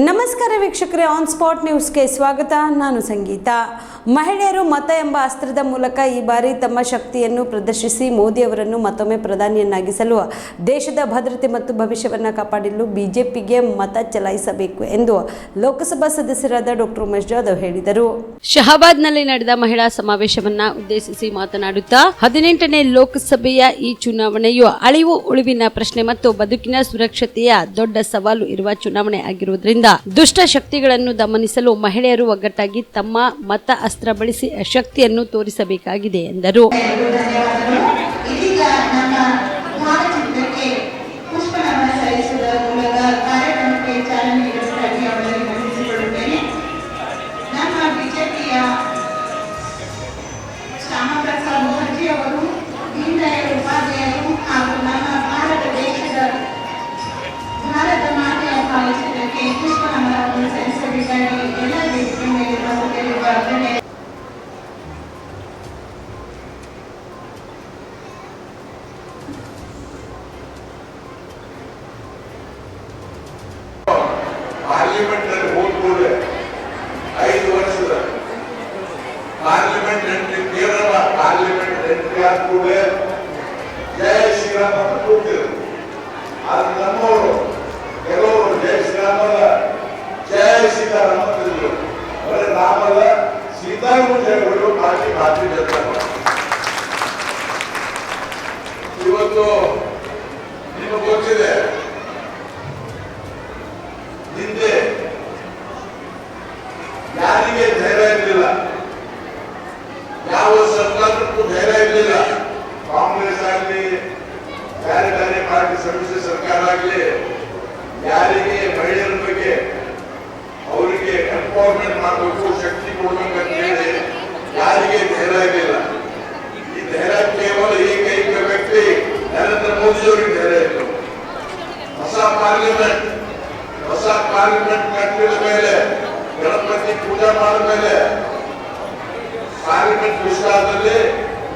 ನಮಸ್ಕಾರ ವೀಕ್ಷಕರೇ on spot ನ್ಯೂಸ್ಗೆ ಸ್ವಾಗತ. ನಾನು ಸಂಗೀತ. ಮಹಿಳೆಯರು ಮತ ಎಂಬ ಅಸ್ತ್ರದ ಮೂಲಕ ಈ ಬಾರಿ ತಮ್ಮ ಶಕ್ತಿಯನ್ನು ಪ್ರದರ್ಶಿಸಿ ಮೋದಿ ಅವರನ್ನು ಮತ್ತೊಮ್ಮೆ ಪ್ರಧಾನಿಯನ್ನಾಗಿಸಲು ದೇಶದ ಭದ್ರತೆ ಮತ್ತು ಭವಿಷ್ಯವನ್ನು ಕಾಪಾಡಲು ಬಿಜೆಪಿಗೆ ಮತ ಚಲಾಯಿಸಬೇಕು ಎಂದು ಲೋಕಸಭಾ ಸದಸ್ಯರಾದ ಡಾಕ್ಟರ್ ಉಮೇಶ್ ಜಾಧವ್ ಹೇಳಿದರು. ಶಹಾಬಾದ್ನಲ್ಲಿ ನಡೆದ ಮಹಿಳಾ ಸಮಾವೇಶವನ್ನ ಉದ್ದೇಶಿಸಿ ಮಾತನಾಡುತ್ತಾ, ಹದಿನೆಂಟನೇ ಲೋಕಸಭೆಯ ಈ ಚುನಾವಣೆಯು ಅಳಿವು, ಉಳಿವಿನ ಪ್ರಶ್ನೆ ಮತ್ತು ಬದುಕಿನ ಸುರಕ್ಷತೆಯ ದೊಡ್ಡ ಸವಾಲು ಇರುವ ಚುನಾವಣೆ ಆಗಿರುವುದರಿಂದ ದುಷ್ಟ ಶಕ್ತಿಗಳನ್ನು ದಮನಿಸಲು ಮಹಿಳೆಯರು ಒಗ್ಗಟ್ಟಾಗಿ ತಮ್ಮ ಮತ ಅಸ್ತ್ರ ಬಳಸಿ ಶಕ್ತಿಯನ್ನು ತೋರಿಸಬೇಕಾಗಿದೆ ಎಂದರು. ಆದ್ರೆ ಜಯ ಜಯ ಇವತ್ತು ಗೊತ್ತಿದೆ ಯಾರಿಗೆ ಧೈರ್ಯ ಇರಲಿಲ್ಲ. ಯಾವ ಸರ್ಕಾರಕ್ಕೂ ಧೈರ್ಯ ಇರಲಿಲ್ಲ ಕಾಂಗ್ರೆಸ್ ಆಗಲಿ ಬೇರೆ ಬೇರೆ ಪಾರ್ಟಿ ಸಮ್ಮಿಶ್ರ ಸರ್ಕಾರ ಆಗಲಿ ಯಾರಿಗೆ ಮಹಿಳೆಯರ ಬಗ್ಗೆ ಅವರಿಗೆ ಎಂಪವರ್ಮೆಂಟ್ ಮಾಡಬೇಕು, ಶಕ್ತಿ ಕೊಡಬೇಕು ಅಂತ ಹೇಳಿ ಯಾರಿಗೆ ಧೈರ್ಯ ಇರಲಿಲ್ಲ. ಈ ಧೈರ್ಯ ಕೇವಲ ಏಕೈಕ ವ್ಯಕ್ತಿ ನರೇಂದ್ರ ಮೋದಿ ಅವರಿಗೆ ಧೈರ್ಯ ಇತ್ತು. ಹೊಸ ಪಾರ್ಲಿಮೆಂಟ್ ಹೊಸ ಪಾರ್ಲಿಮೆಂಟ್ ಕಟ್ಟಿದ ಮೇಲೆ ಗಣಪತಿ ಪೂಜೆ ಮಾಡಿದ ಮೇಲೆ ಪಾರ್ಲಿಮೆಂಟ್ ವಿಶ್ವಾಸದಲ್ಲಿ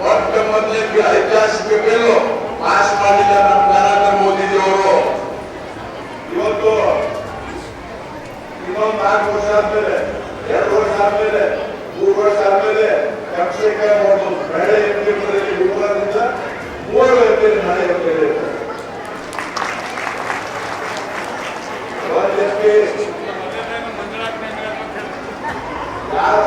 ಮೊಟ್ಟ ಮೊದಲಿಗೆ ಐತಿಹಾಸಿಕ ಬಿಲ್ ಪಾಸ್ ಮಾಡಿದ ನಮ್ಮ ನರೇಂದ್ರ ಅವರು ಇವತ್ತು ಇನ್ನೊಂದು ನಾಲ್ಕು ವರ್ಷ ಆದ್ಮೇಲೆ, ಎರಡು ವರ್ಷ ಆದ್ಮೇಲೆ, ಮೂರು ವರ್ಷ ಆದ್ಮೇಲೆ ಕಕ್ಷೆಕ ಒಂದು ಮಹಿಳೆ ಎಂಪಿ ಮೂರರಿಂದ ಮೂರು ಎಂಪಿ ಮಹಿಳೆ ಎಂಪಿ ಇರ್ತಾರೆ. ಒಂದು ಯಾರು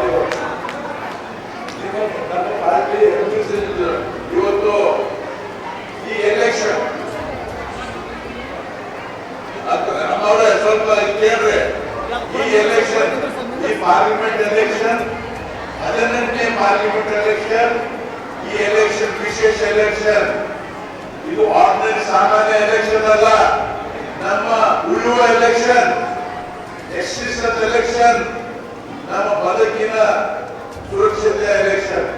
ನೀವು ಡಿಸೈಡ್ ಇವತ್ತು ಈ ಎಲೆಕ್ಷನ್ ನಮ್ಮವ್ರೆ ಸ್ವಲ್ಪ ಕೇಳ್ರಿ ಈ ಎಲೆಕ್ಷನ್ ಈ ಪಾರ್ಲಿಮೆಂಟ್ ಎಲೆಕ್ಷನ್ ಹದಿನೆಂಟನೇ ಪಾರ್ಲಿಮೆಂಟ್ ಎಲೆಕ್ಷನ್ ಈ ಎಲೆಕ್ಷನ್ ವಿಶೇಷ ಎಲೆಕ್ಷನ್ ಇದು ಆರ್ಡಿನರಿ ಸಾಮಾನ್ಯ ಎಲೆಕ್ಷನ್ ಅಲ್ಲ. ನಮ್ಮ ಉಳಿಯುವ ಎಲೆಕ್ಷನ್ ಎಕ್ಸಿಸ್ಟೆನ್ಸ್ ಎಲೆಕ್ಷನ್ ನಮ್ಮ ಬದುಕಿನ ಸುರಕ್ಷತೆಯ ಎಲೆಕ್ಷನ್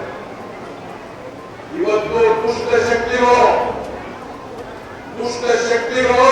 ಇವತ್ತು ದುಷ್ಟ ಶಕ್ತಿಗಳು ದುಷ್ಟ ಶಕ್ತಿಗಳು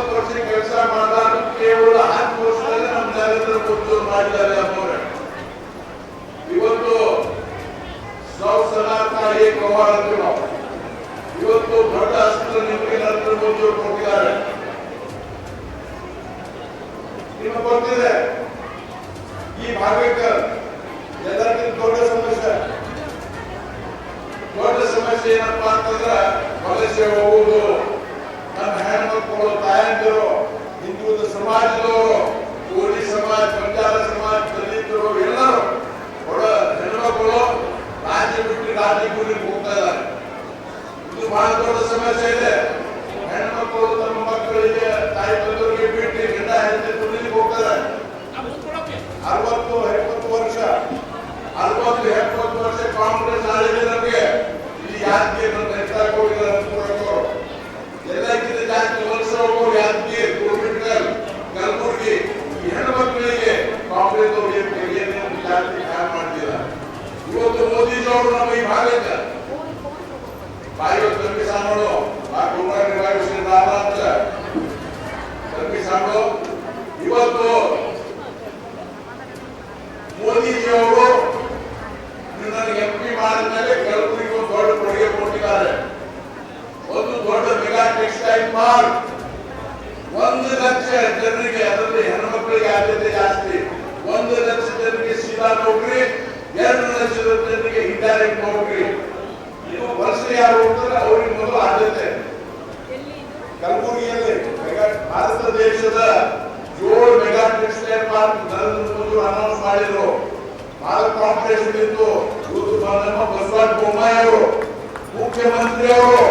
ಮೂವತ್ತು ವರ್ಷ ಕೆಲಸ ಮಾಡಿದಾಗ ಕೇವಲ ಹತ್ತು ವರ್ಷದಲ್ಲಿ ನಮ್ಮ ನರೇಂದ್ರ ಮೋದಿ ಮಾಡಿದ್ದಾರೆ ಇವತ್ತು ಸನಾತನ ಕವಾಡ ಇವತ್ತು ದೊಡ್ಡ ನಿಮಗೆ ನರೇಂದ್ರ ಮೋದಿ ಅವರು ಕೊಟ್ಟಿದ್ದಾರೆ ಈ ಭಾಗಕ್ಕೆ ಎಲ್ಲರಿಗಿಂತ ದೊಡ್ಡ ಸಮಸ್ಯೆ. ದೊಡ್ಡ ಸಮಸ್ಯೆ ಏನಪ್ಪಾ ಅಂತಂದ್ರೆ ವಲಸೆ ರಾಜಿ ಕೂಲಿಗೆ ಹೋಗ್ತಾ ಇದ್ದಾರೆ. ಇದು ಬಹಳ ದೊಡ್ಡ ಸಮಸ್ಯೆ ಇದೆ. ಹೆಣ್ಮಕ್ಕಳು ತಮ್ಮ ಮಕ್ಕಳಿಗೆ ತಾಯಿ ತಂದವರಿಗೆ ಬಿಟ್ಟು ಗಂಡ ಹೆಂಡತಿ ಕೂಲಿಗೆ ಹೋಗ್ತಾ ಇದ್ದಾರೆ. ಅರವತ್ತು ಎಪ್ಪತ್ತು ವರ್ಷ, ಅರವತ್ತು, ಎಪ್ಪತ್ತು ವರ್ಷ ಕಾಂಗ್ರೆಸ್ ಆಳಿದೆ ನಮಗೆ. ಇಲ್ಲಿ ಯಾಕೆ ನನ್ನ ಹೆತ್ತಾಗಿ ಹೋಗಿದ್ದಾರೆ ಎಲ್ಲಕ್ಕಿಂತ ಜಾಸ್ತಿ ವರ್ಷ ಹೋಗೋರು ಯಾಕೆ ಗುರುಬಿಟ್ಕಲ್ ಕಲಬುರ್ಗಿ. ಈ ಕಾಂಗ್ರೆಸ್ ಅವರು ಏನೇನು ಜಾಸ್ತಿ ಕಾರಣ ಮಾಡ್ತಿಲ್ಲ ಇವತ್ತು ಮೋದಿ ಇದ್ದವರು ನಮ್ಮ ಈ ಭಾಗದ ಬಾಯಿಗೆ ತಲುಪಿ ಸಾಂಬಾಳು ಆ ಕುಮಾರ ನಿರ್ವಹಿಸಿ ರಾಮ ಅಂತ ತಲುಪಿ ಇವತ್ತು ಮೋದಿಜಿಯವರು ನನಗೆ ಎಂ ಪಿ ಮಾಡಿದ ಮೇಲೆ ಒಂದು ದೊಡ್ಡ ಕೊಡುಗೆ ಕೊಟ್ಟಿದ್ದಾರೆ. ಒಂದು ದೊಡ್ಡ ಮೆಗಾ ಟೆಕ್ಸ್ಟೈಲ್ ಮಾರ್ಕ್ ಒಂದು ಲಕ್ಷ ಜನರಿಗೆ ಅದರಲ್ಲಿ ಹೆಣ್ಮಕ್ಳಿಗೆ ಆದ್ಯತೆ ಜಾಸ್ತಿ. ಒಂದು ಲಕ್ಷ ಜನರಿಗೆ ಸೀದಾ ನೌಕರಿ ಎರಡು ಲಕ್ಷ ನೌಕರಿ ಇದು ವರ್ಷ ಯಾರು ಹೋಗ್ತಾರೆ ಅವ್ರಿಗೆ ಮೊದಲು ಆದ್ಯತೆ. ಕಲಬುರಗಿಯಲ್ಲಿ ಭಾರತ ದೇಶದ ಏಳು mega textile park Narendra announce ಭಾಳ ಕಾಂಪಿಟೇಷನ್ ಇತ್ತು ಮುಖ್ಯಮಂತ್ರಿ ಅವರು.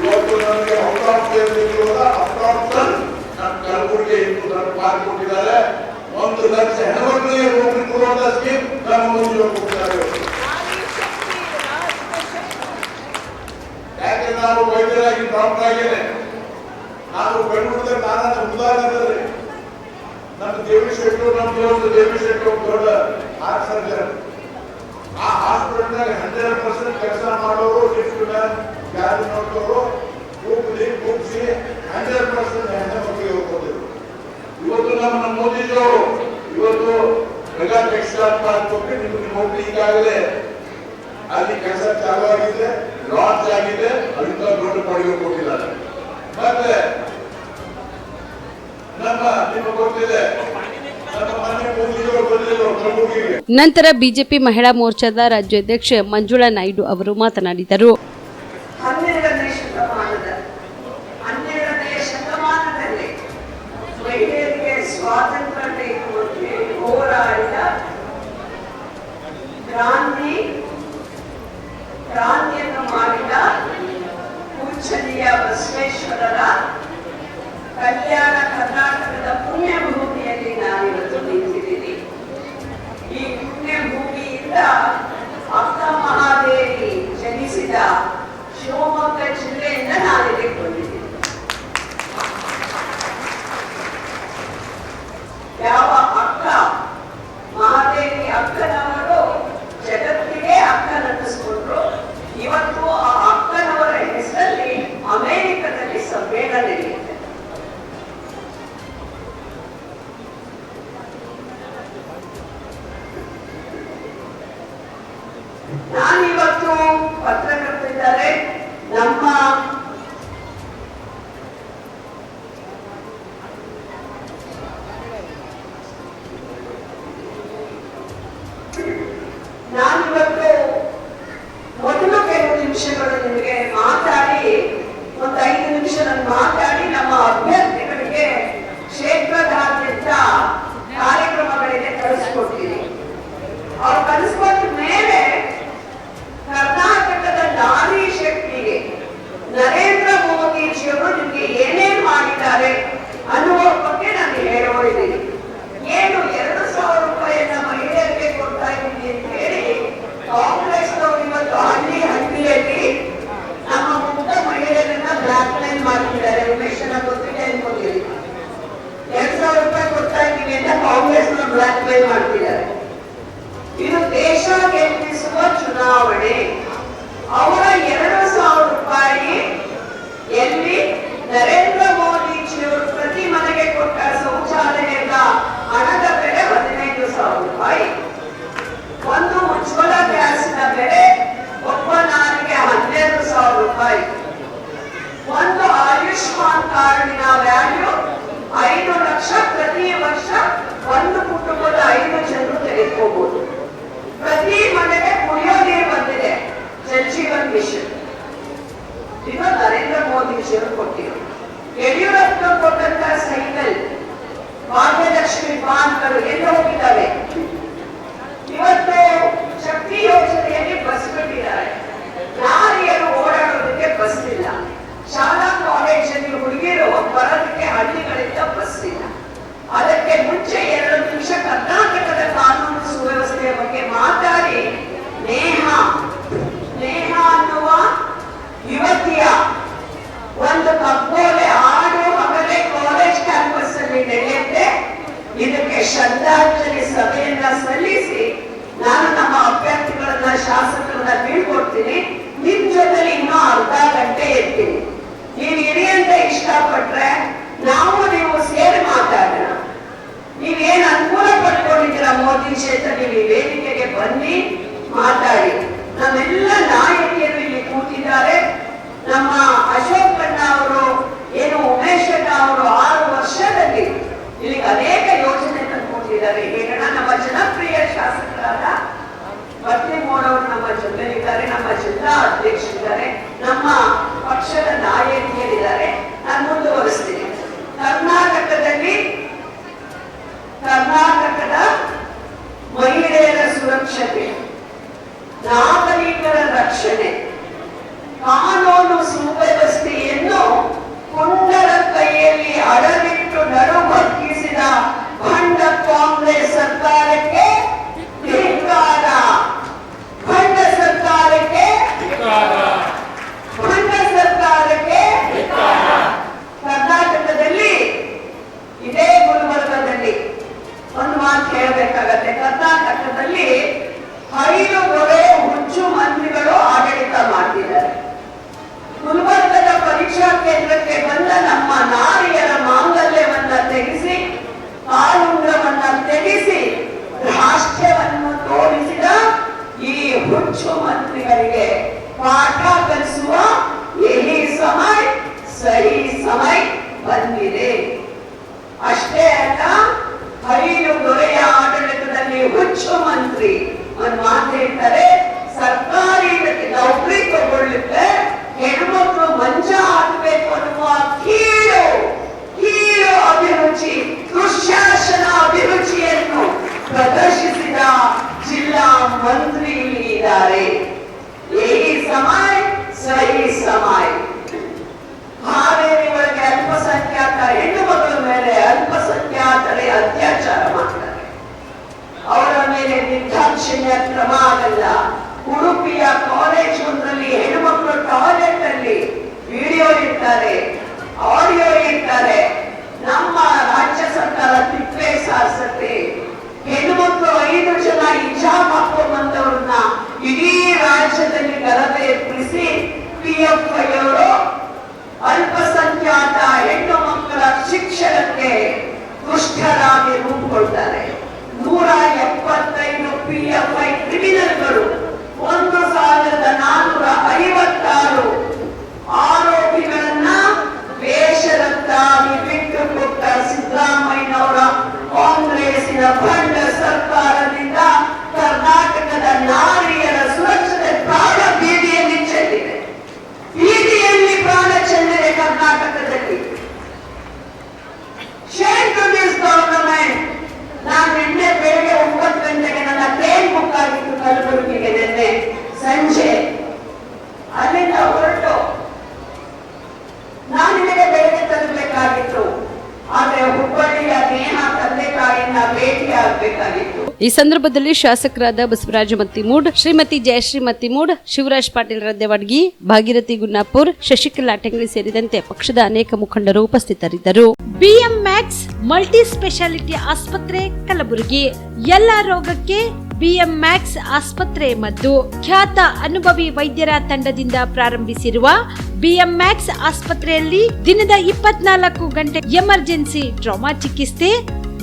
ಇವತ್ತು ನನಗೆ out of state out of park ಒಂದು ಲಕ್ಷ ಹೆಣ್ಮಕ್ಳಿಗೆ ಕೊಡುವಂತ ಸ್ಕೀಮ್ ನಮ್ಮ ಮೋದಿ ಅವರು ಕೊಟ್ಟಿದ್ದಾರೆ ಇವತ್ತು. ನಾವು ವೈದ್ಯರಾಗಿ ಡಾಕ್ಟರ್ ಆಗೇನೆ ನಾನು ಬೆಂಗಳೂರಲ್ಲಿ ನಾನು ಉದಾಹರಣೆ ನಮ್ಮ ದೇವಿ ಶೆಟ್ಟು ನಮ್ಮ ದೇವರು ದೇವಿ ಶೆಟ್ಟು ದೊಡ್ಡ ಹಾರ್ಟ್ ಸರ್ಜನ್ ಆ ಹಾಸ್ಪಿಟಲ್ನಾಗ ಹಂಡ್ರೆಡ್ ಪರ್ಸೆಂಟ್ ಕೆಲಸ ಮಾಡೋರು ಲಿಫ್ಟ್ ಮ್ಯಾನ್ ಯಾರು ನೋಡೋರು ಕೂಗ್ಲಿ, ಕೂಗ್ಸಿ ಹಂಡ್ರೆಡ್ ಪರ್ಸೆಂಟ್ ಹೆಣ್ಣು ಮಕ್ಕಳಿಗೆ ಹೋಗ್ಕೊಟ್ಟಿದ್ರು ಇವತ್ತು ನಮ್ಮ ಮೋದಿಜಿ ಇವತ್ತು ಮೆಗಾ ಟೆಕ್ಸ್ಟೈಲ್ ಪಾರ್ಕ್ ಕೊಟ್ಟು ನಿಮಗೆ ನೋಡ್ಲಿ ಈಗಾಗಲೇ ಅಲ್ಲಿ ಕೆಲಸ ಚಾಲೂ ಆಗಿದೆ ಲಾಂಚ್ ಆಗಿದೆ ಅಂತ ದೊಡ್ಡ ಕೊಡುಗೆ ಕೊಟ್ಟಿದ್ದಾರೆ ಮತ್ತೆ ನಮ್ಮ ನಿಮಗೆ ಗೊತ್ತಿದೆ ನಂತರ ಬಿಜೆಪಿ ಮಹಿಳಾ ಮೋರ್ಚಾದ ರಾಜ್ಯಾಧ್ಯಕ್ಷೆ ಮಂಜುಳಾ ನಾಯ್ಡು ಅವರು ಮಾತನಾಡಿದರು. ಚುನಾವಣೆ. ಅವರ ಎರಡು ಸಾವಿರ ರೂಪಾಯಿ ಎಲ್ಲಿ ನರೇಂದ್ರ ಮೋದಿಜಿಯವರು ಪ್ರತಿ ಮನೆಗೆ ಕೊಟ್ಟ ಶೌಚಾಲಯದ ಹಣದ ಬೆಲೆ ಹದಿನೈದು ಸಾವಿರ ರೂಪಾಯಿ. ಒಂದು ಉಜ್ವಲ ಗ್ಯಾಸಿನ ಬೆಲೆ ಒಬ್ಬ ನಾಲಿಗೆ ಹನ್ನೆರಡು ಸಾವಿರ ರೂಪಾಯಿ. ಒಂದು ಆಯುಷ್ಮಾನ್ ಕಾರ್ಡಿನ ವ್ಯಾಲ್ಯೂ ಐದು ಲಕ್ಷ ಪ್ರತಿ ವರ್ಷ ಒಂದು ಕುಟುಂಬದ ಐದು ಜನರು ಭಾಗ್ಯಲಕ್ಷ್ಮಿ ಬಾಂಕ್ಗಳು ಎಲ್ಲ ಹೋಗಿದ್ದಾವೆ ಇವತ್ತು ಶ್ರದ್ಧಾಂಜಲಿ ಸಭೆಯನ್ನ ಸಲ್ಲಿಸಿ ನಾನು ನಮ್ಮ ಅಭ್ಯರ್ಥಿಗಳನ್ನ ಶಾಸಕರನ್ನ ಬೀಳ್ಕೊಡ್ತೀನಿ. ನಿಮ್ ಜೊತೆಲಿ ಇನ್ನೂ ಅರ್ಧ ಗಂಟೆ ಇರ್ತೀನಿ. ನೀವು ಇರಿ ಅಂತ ಇಷ್ಟಪಟ್ರೆ ಪಟ್ರೆ ನಾವು ನೀವು ಸೇರಿ ಮಾತಾಡೋಣ. ನೀವೇನ್ ಅನುಕೂಲ ಪಡ್ಕೊಂಡಿದ್ದೀರಾ ಮೋದಿ ಕ್ಷೇತ್ರ, ನೀವು ಈ ವೇದಿಕೆಗೆ ಬನ್ನಿ, ಮಾತಾಡಿ. ನಮ್ಮೆಲ್ಲ ನಾಯಕಿಯರು ಇಲ್ಲಿ ಕೂತಿದ್ದಾರೆ. ನಮ್ಮ ಅಶೋಕ್ ಅಣ್ಣ ಅವರು ಏನು ಉಮೇಶ್ ಅಣ್ಣ ಅವರು ಆರು ವರ್ಷದಲ್ಲಿ ಇಲ್ಲಿಗೆ ಅನೇಕ ಯೋಜನೆ ತಂದುಕೊಟ್ಟಿದ್ದಾರೆ ಹೇಳೋಣ ನಮ್ಮ ಜನಪ್ರಿಯ ಶಾಸಕರಾದ ಬದ್ಲಿಮೋಡ್ ಅವರು ನಮ್ಮ ಜೊತೆಲಿದ್ದಾರೆ. ನಮ್ಮ ಜಿಲ್ಲಾ ಅಧ್ಯಕ್ಷರಿದ್ದಾರೆ. ನಮ್ಮ ಪಕ್ಷದ ನಾಯಕಿಯರಿದ್ದಾರೆ. ಇದ್ದಾರೆ ಈ ಸಮಯ ಸಮಯ. ಅಲ್ಪಸಂಖ್ಯಾತ ಹೆಣ್ಣು ಮಕ್ಕಳ ಮೇಲೆ ಅಲ್ಪಸಂಖ್ಯಾತರೇ ಅತ್ಯಾಚಾರ ಮಾಡ್ತಾರೆ. ಅವರ ಮೇಲೆ ನಿರ್ದಾಕ್ಷಿಣ್ಯ ಕ್ರಮ ಆಗಲ್ಲ. ಉಡುಪಿಯ ಕಾಲೇಜ್ ಒಂದರಲ್ಲಿ ಹೆಣ್ಣುಮಕ್ಕಳು ಟಾಯ್ಲೆಟ್ ಅಲ್ಲಿ ವಿಡಿಯೋ ಇರ್ತಾರೆ ಆಡಿಯೋ ಇರ್ತಾರೆ ನಮ್ಮ ರಾಜ್ಯ ಸರ್ಕಾರ ತಿಪ್ಪೆ ಹೆಣ್ಣು ಮಕ್ಕಳು ಐದು ಜನ ಹಿಜಾಬ್ ಈ ಸಂದರ್ಭದಲ್ಲಿ ಶಾಸಕರಾದ ಬಸವರಾಜ ಮತ್ತಿಮೂಡ್ ಶ್ರೀಮತಿ ಜಯಶ್ರೀ ಮತ್ತಿಮೂಡ್ ಶಿವರಾಜ್ ಪಾಟೀಲ್ ರದ್ದೆವಡ್ಗಿ ಭಾಗೀರಥಿ ಗುನ್ನಾಪುರ್ ಶಶಿಕಲಾ ಟೆಂಗ್ಲಿ ಸೇರಿದಂತೆ ಪಕ್ಷದ ಅನೇಕ ಮುಖಂಡರು ಉಪಸ್ಥಿತರಿದ್ದರು. ಬಿಎಂ ಮ್ಯಾಕ್ಸ್ ಮಲ್ಟಿ ಸ್ಪೆಷಾಲಿಟಿ ಆಸ್ಪತ್ರೆ ಕಲಬುರಗಿ. ಎಲ್ಲ ರೋಗಕ್ಕೆ ಬಿಎಂ ಮ್ಯಾಕ್ಸ್ ಆಸ್ಪತ್ರೆ ಮದ್ದು. ಖ್ಯಾತ ಅನುಭವಿ ವೈದ್ಯರ ತಂಡದಿಂದ ಪ್ರಾರಂಭಿಸಿರುವ ಬಿಎಂ ಮ್ಯಾಕ್ಸ್ ಆಸ್ಪತ್ರೆಯಲ್ಲಿ ದಿನದ ಇಪ್ಪತ್ನಾಲ್ಕು ಗಂಟೆ ಎಮರ್ಜೆನ್ಸಿ ಟ್ರಾಮಾ ಚಿಕಿತ್ಸೆ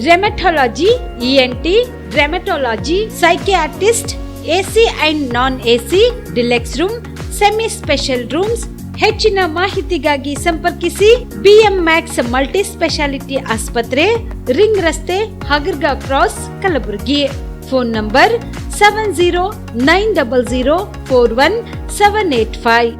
rheumatology ENT rheumatology psychiatrist AC and non AC deluxe room semi special rooms ಹೆಚ್ಚಿನ ಮಾಹಿತಿಗಾಗಿ ಸಂಪರ್ಕಿಸಿ ಬಿಎಂ ಮ್ಯಾಕ್ಸ್ ಮಲ್ಟಿ ಸ್ಪೆಷಾಲಿಟಿ ಆಸ್ಪತ್ರೆ ರಿಂಗ್ ರಸ್ತೆ Hagarga cross Kalaburagi. Phone number seven zero nine double zero four one seven eight five